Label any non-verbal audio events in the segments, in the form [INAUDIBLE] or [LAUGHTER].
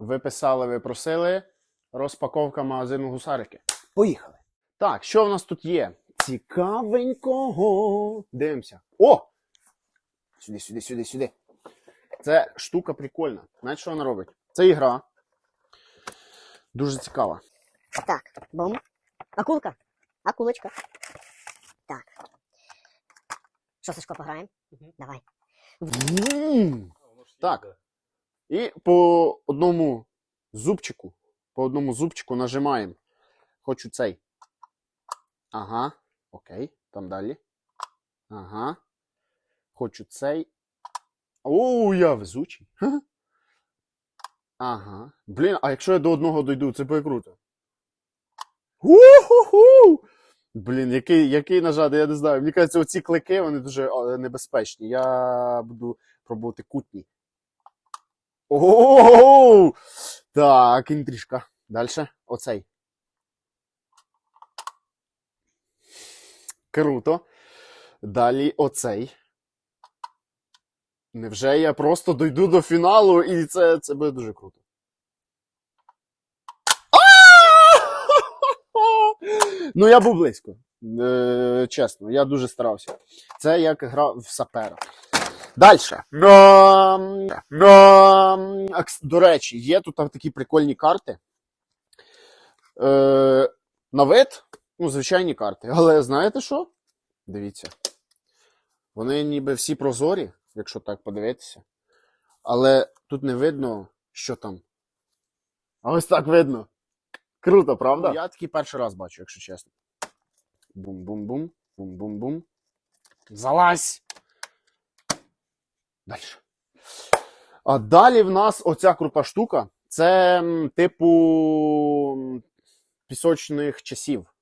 Ви писали, ви просили. Розпаковка магазину гусарики. Поїхали. Так, що в нас тут є? Цікавенького. Дивимося. О! Сюди, сюди, сюди, сюди. Це штука прикольна. Знаєте, що вона робить? Це ігра. Дуже цікава. Так, бум. Акулка. Акулочка. Так. Що, Сашко, пограємо? Давай. Так. І по одному зубчику, по одному зубчику нажимаємо. Хочу цей. Ага. Окей. Там далі. Ага. Хочу цей. О, я везучий. Ага. Блін, а якщо я до одного дойду, це буде круто. У-ху-ху! Блін, який, який нажати, я не знаю. Мені кажеться, оці клики вони дуже небезпечні. Я буду пробувати кутні. Ого! Так, інтрижка. Далі. Оцей. Круто. Далі оцей. Невже я просто дойду до фіналу і це, це буде дуже круто. Ну, я був близько. Е, чесно, я дуже старався. Це як гра в сапера. Далі. До речі, є тут такі прикольні карти. Е, на вид, ну, звичайні карти. Але знаєте що? Дивіться. Вони ніби всі прозорі, якщо так подивитися. Але тут не видно, що там. А ось так видно. Круто, правда? Я такий перший раз бачу, якщо чесно. Бум-бум-бум, бум-бум-бум. Залазь! Далі. А далі в нас оця крута штука. Це типу пісочних часів.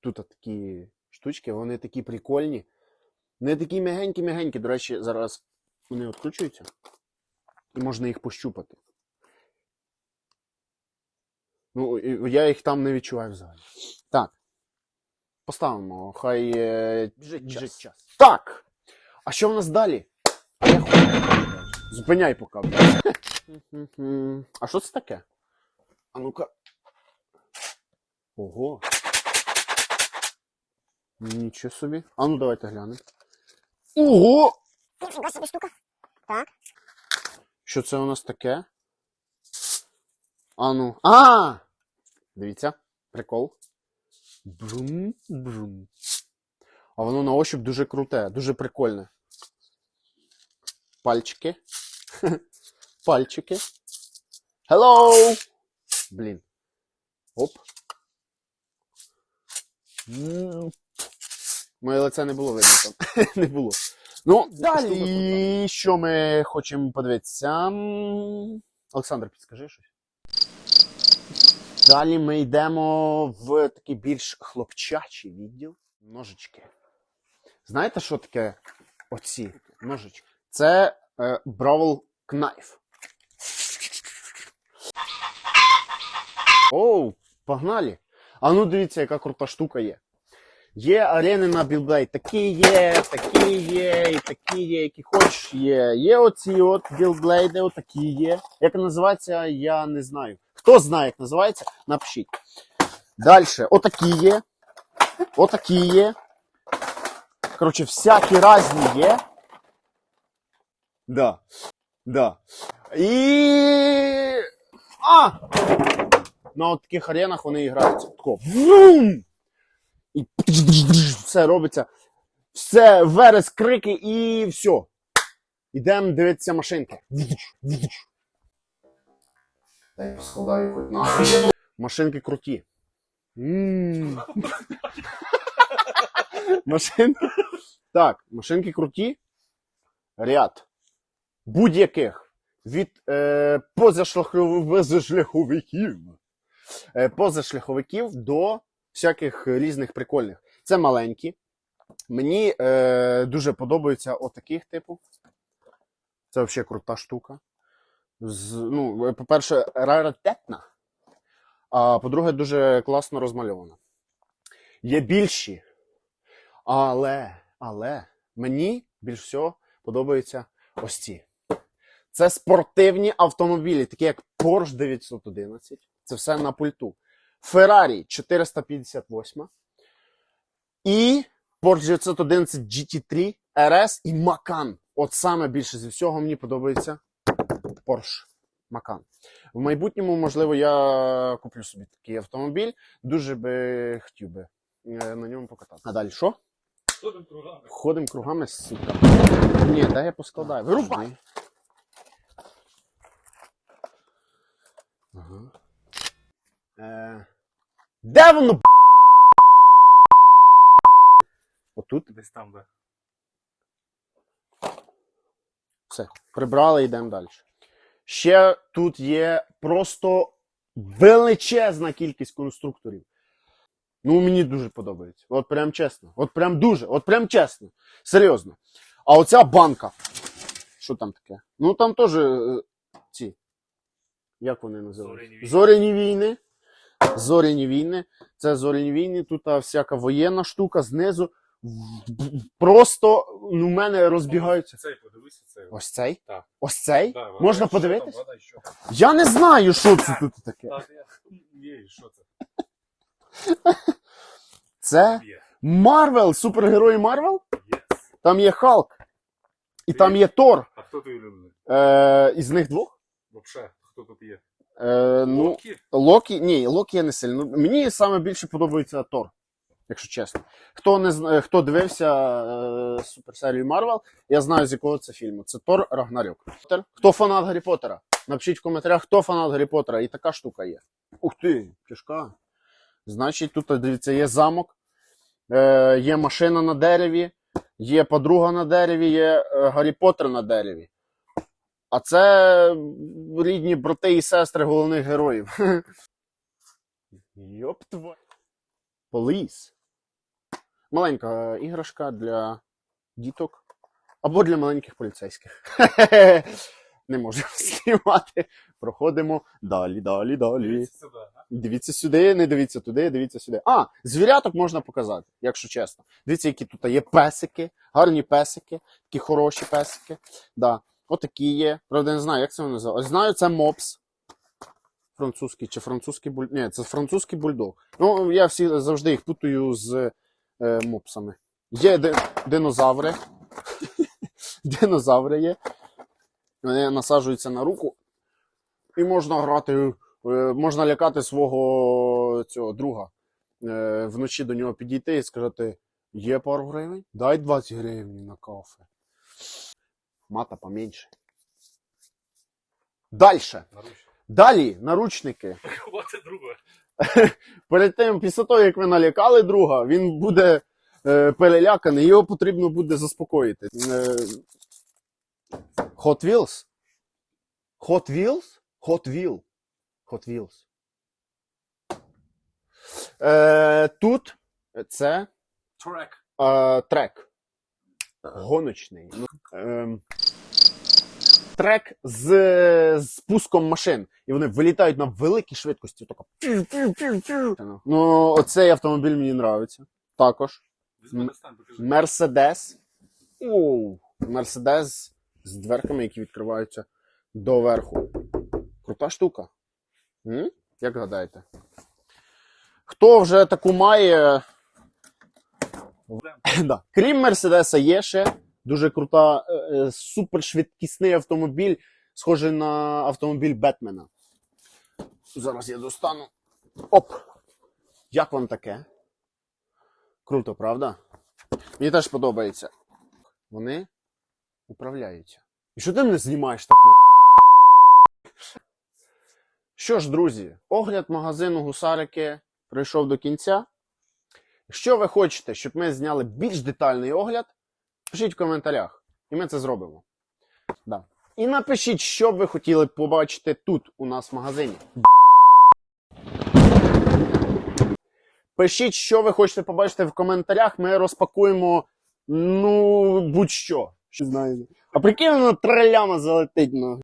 Тут такі штучки, вони такі прикольні. Не такі м'ягенькі-м'ягенькі. До речі, зараз вони відкручуються. І можна їх пощупати. Ну, я їх там не відчуваю взагалі. Так. Поставимо, хай е, біжить час. Так. А що в нас далі? А я хочу. Зупиняй поки. [LAUGHS] А що це таке? А ну-ка. Ого. Нічого собі. А ну давайте глянемо. Ого! Собі штука. Так. Що це у нас таке? А ну. А! Дивіться, прикол. Брум, брум. А воно на ощупь дуже круте, дуже прикольне. Пальчики. [LAUGHS] Пальчики. Hello! Блін. Оп. Моє лице не було видно там. [LAUGHS] не було. Ну, далі, що ми хочемо подивитися? Олександр, підскажи щось. Далі ми йдемо в такий більш хлопчачий відділ. Ножички. Знаєте, що таке оці ножички? Це е, Brawл Knife. Оу, погнали! А ну дивіться, яка крута штука є. Є арени на білблейд. Такі є, такі є, і такі є, які хочеш є. Є оці от білблейди, отакі є. Як називається, я не знаю. Хто знає, як називається, напишіть. Далі, отакі є. Отакі є. Коротше, всякі різні є. Да. Да. І. А! На от таких аренах вони граються. Тако. Вум! І все робиться. Все, верес, крики і все. Ідемо дивитися машинки. Складаю хоч на. Машинки круті. М. Машинки. Так, машинки круті. Ряд. Будь-яких. Від е, позашляховиків. Е, позашляховиків до всяких різних прикольних. Це маленькі. Мені е, дуже подобаються отаких типу. Це взагалі крута штука. З, ну, по-перше, раритетна. А по-друге, дуже класно розмальована. Є більші. Але, але мені більш всього подобаються ось ці. Це спортивні автомобілі, такі як Porsche 911. Це все на пульту. Ferrari 458. І Porsche 911 GT3 RS і Macan. От саме більше зі всього мені подобається Porsche Macan. В майбутньому, можливо, я куплю собі такий автомобіль. Дуже би хотів би е, на ньому покатати. А далі що? Ходимо кругами. Ходимо кругами, сука. Ні, дай я поскладаю. Вирубай. Ага. Е, де воно? б***? Отут. Десь там, де. Все, прибрали, йдемо далі. Ще тут є просто величезна кількість конструкторів. Ну, мені дуже подобається. От прям чесно. От прям дуже, от прям чесно. Серйозно. А оця банка. Що там таке? Ну там теж е, ці. Як вони називаються? Зоряні війни. Зоряні війни. Це зоряні війни. Тут всяка воєнна штука знизу. Просто ну, в мене розбігаються. Цей подивися, цей. Ось цей? Так. Ось цей? Да, вона- Можна що там, вона і що? Я не знаю, що це тут таке. Так, я- Є, що це? [LAUGHS] Це Є. Марвел, супергерої Марвел. Єс. Там є Халк. І там є Тор. А хто твій улюблений? Е, із них двох. Вообще, хто тут є? Е, ну, Локі? Локі. Ні, Локі я не сильно. Мені саме більше подобається Тор. Якщо чесно. Хто не зна- хто дивився е, суперсерію Марвел, я знаю, з якого це фільму. Це Тор Рагнарьок. Хто фанат Гаррі Поттера? Напишіть в коментарях, хто фанат Гаррі Поттера. І така штука є. Ух ти, кишка. Значить, тут дивіться, є замок, е, є машина на дереві, є подруга на дереві, є е, Гаррі Поттер на дереві. А це рідні брати і сестри головних героїв. [LAUGHS] Йоп твою. Поліс. Маленька іграшка для діток. Або для маленьких поліцейських. [LAUGHS] Не можемо [LAUGHS] знімати. Проходимо далі, далі, далі. Дивіться сюди. Дивіться сюди, не дивіться туди, дивіться сюди. А, звіряток можна показати, якщо чесно. Дивіться, які тут є песики, гарні песики, такі хороші песики. Да. Отакі є. Правда, не знаю, як це вони називають. Знаю, це мопс. Французький чи французький бульдог. Ні, це французький бульдог. Ну, я всі завжди їх путаю з е, мопсами. Є ди- динозаври. [LAUGHS] динозаври є. Вони насаджуються на руку. І можна грати, е, можна лякати свого цього друга. Е, вночі до нього підійти і сказати: є пару гривень? Дай 20 гривень на кафе. Мата поменше. Дальше. Наручно. Далі наручники. [LAUGHS] Ховати друга. [LAUGHS] Перед тим, після того, як ви налякали друга, він буде е, переляканий, його потрібно буде заспокоїти. Е, Hot Wheels? Hot Wheels? Hot Wheel. Hot Wheels. Е, тут це Трек. е, трек. Гоночний. Ну, ем, трек з, спуском машин. І вони вилітають на великій швидкості. Тако. Ну, оцей автомобіль мені подобається. Також. Мерседес. Мерседес з дверками, які відкриваються доверху. Крута штука. М? Як гадаєте? Хто вже таку має. Да. Крім Мерседеса, є ще дуже крута, е, е, супершвидкісний автомобіль, схожий на автомобіль Бетмена. Зараз я достану. Оп! Як вам таке? Круто, правда? Мені теж подобається. Вони управляються. І що ти мене знімаєш так? Що ж, друзі, огляд магазину гусарики прийшов до кінця. Якщо ви хочете, щоб ми зняли більш детальний огляд, пишіть в коментарях, і ми це зробимо. Да. І напишіть, що ви хотіли побачити тут у нас в магазині. Пишіть, що ви хочете побачити в коментарях. Ми розпакуємо, ну, будь-що. Що знаєте. А прикинь, воно треляма залетить. Ну.